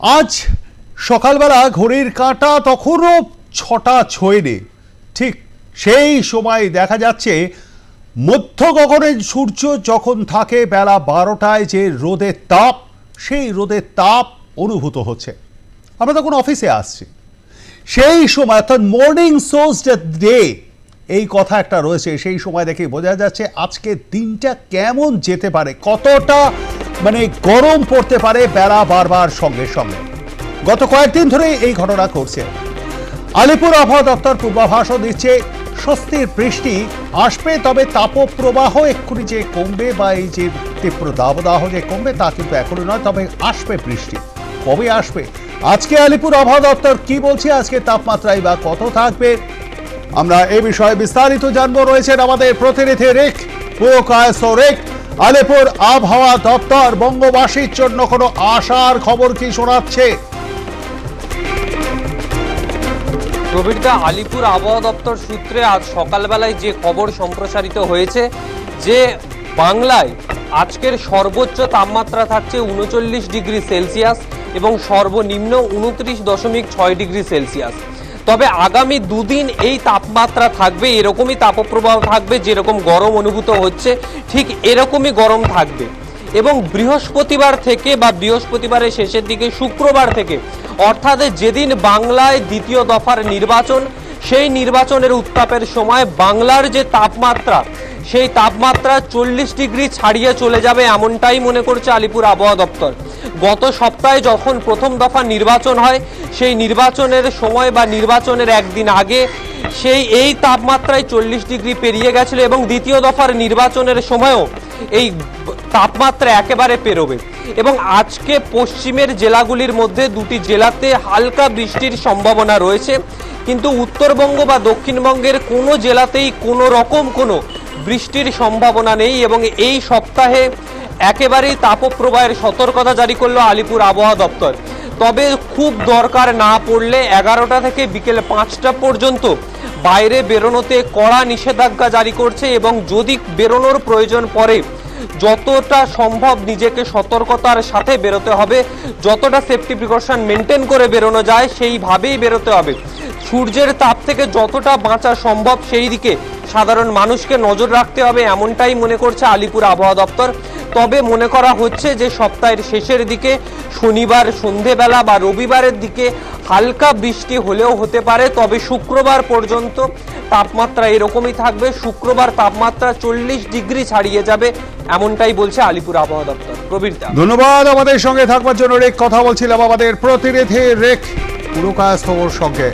আজ সকালবেলা ঘড়ির কাঁটা তখনও ছটা ছোঁয়নি। ঠিক সেই সময় দেখা যাচ্ছে, মধ্য গগনে সূর্য যখন থাকে বেলা বারোটায় যে রোদের তাপ, সেই রোদের তাপ অনুভূত হচ্ছে। আমরা তখন অফিসে আসছি। সেই সময়, অর্থাৎ মর্নিং সোর্স ডে, এই কথা একটা রয়েছে। সেই সময় দেখে বোঝা যাচ্ছে আজকে দিনটা কেমন যেতে পারে, কতটা মানে গরম পড়তে পারে বেড়া বারবার সঙ্গে সঙ্গে। গত কয়েকদিন ধরে এই ঘটনা ঘটছে। আলিপুর আবহাওয়া দপ্তর পূর্বাভাসও দিচ্ছে, স্বস্তির বৃষ্টি আসবে তবে তাপপ্রবাহ এক্ষুনি যে কমবে বা এই যে তীব্র দাবদাহ যে কমবে তা কিন্তু এখনই নয়, তবে আসবে বৃষ্টি। কবে আসবে? আজকে আলিপুর আবহাওয়া দপ্তর কি বলছে? আজকে তাপমাত্রাই বা কত থাকবে? আমরা এ বিষয়ে বিস্তারিত জানব। রয়েছেন আমাদের প্রতিনিধি রেখ পুরকায়স রেখ আলিপুর আবহাওয়া দপ্তর বঙ্গবাসীর জন্য কোনো আশার খবর কি শোনাচ্ছে? প্রবীরদা, আলিপুর আবহাওয়া দপ্তর সূত্রে আজ সকালবেলায় যে খবর সম্প্রসারিত হয়েছে, যে বাংলায় আজকের সর্বোচ্চ তাপমাত্রা থাকছে উনচল্লিশ ডিগ্রি সেলসিয়াস এবং সর্বনিম্ন উনত্রিশ দশমিক ছয় ডিগ্রি সেলসিয়াস। তবে আগামী দুদিন এই তাপমাত্রা থাকবে, এরকমই তাপপ্রবাহ থাকবে যেরকম গরম অনুভূত হচ্ছে, ঠিক এরকমই গরম থাকবে। এবং বৃহস্পতিবার থেকে বা বৃহস্পতিবারের শেষের দিকে শুক্রবার থেকে, অর্থাৎ যেদিন বাংলায় দ্বিতীয় দফার নির্বাচন, সেই নির্বাচনের উত্তাপের সময় বাংলার যে তাপমাত্রা, সেই তাপমাত্রা চল্লিশ ডিগ্রি ছাড়িয়ে চলে যাবে এমনটাই মনে করছে আলিপুর আবহাওয়া দপ্তর। গত সপ্তাহে যখন প্রথম দফা নির্বাচন হয়, সেই নির্বাচনের সময় বা নির্বাচনের একদিন আগে সেই এই তাপমাত্রায় চল্লিশ ডিগ্রি পেরিয়ে গেছিল এবং দ্বিতীয় দফার নির্বাচনের সময়ও এই তাপমাত্রা একেবারে পেরোবে। এবং আজকে পশ্চিমের জেলাগুলির মধ্যে দুটি জেলাতে হালকা বৃষ্টির সম্ভাবনা রয়েছে। কিন্তু উত্তরবঙ্গ বা দক্ষিণবঙ্গের কোনো জেলাতেই কোনো রকম কোনো বৃষ্টির সম্ভাবনা নেই এবং এই সপ্তাহে একেবারেই তাপপ্রবাহের সতর্কতা জারি করল আলিপুর আবহাওয়া দপ্তর। তবে খুব দরকার না পড়লে এগারোটা থেকে বিকেল পাঁচটা পর্যন্ত বাইরে বেরোনোতে কড়া নিষেধাজ্ঞা জারি করছে এবং যদি বেরোনোর প্রয়োজন পড়ে, যতটা সম্ভব নিজেকে সতর্কতার সাথে বেরোতে হবে। যতটা সেফটি প্রিকশন মেনটেন করে বেরোনো যায়, সেইভাবেই বেরোতে হবে। সূর্যের তাপ থেকে যতটা বাঁচা সম্ভব সেই দিকে সাধারণ মানুষকে নজর রাখতে হবে, এমনটাই মনে করছে আলিপুর আবহাওয়া দপ্তর। তবে মনে করা হচ্ছে যে সপ্তাহের শেষের দিকে শনিবার সন্ধেবেলা বা রবিবারের দিকে হালকা বৃষ্টি হলেও হতে পারে, তবে শুক্রবার পর্যন্ত তাপমাত্রা এরকমই থাকবে। শুক্রবার তাপমাত্রা চল্লিশ ডিগ্রি ছাড়িয়ে যাবে, এমনটাই বলছে আলিপুর আবহাওয়া দপ্তর। প্রবীরদা ধন্যবাদ আমাদের সঙ্গে থাকবার জন্য রেক, কথা বলছিলাম আমাদের প্রতিনিধি রেক রেখ পুরকায়স্থর সঙ্গে।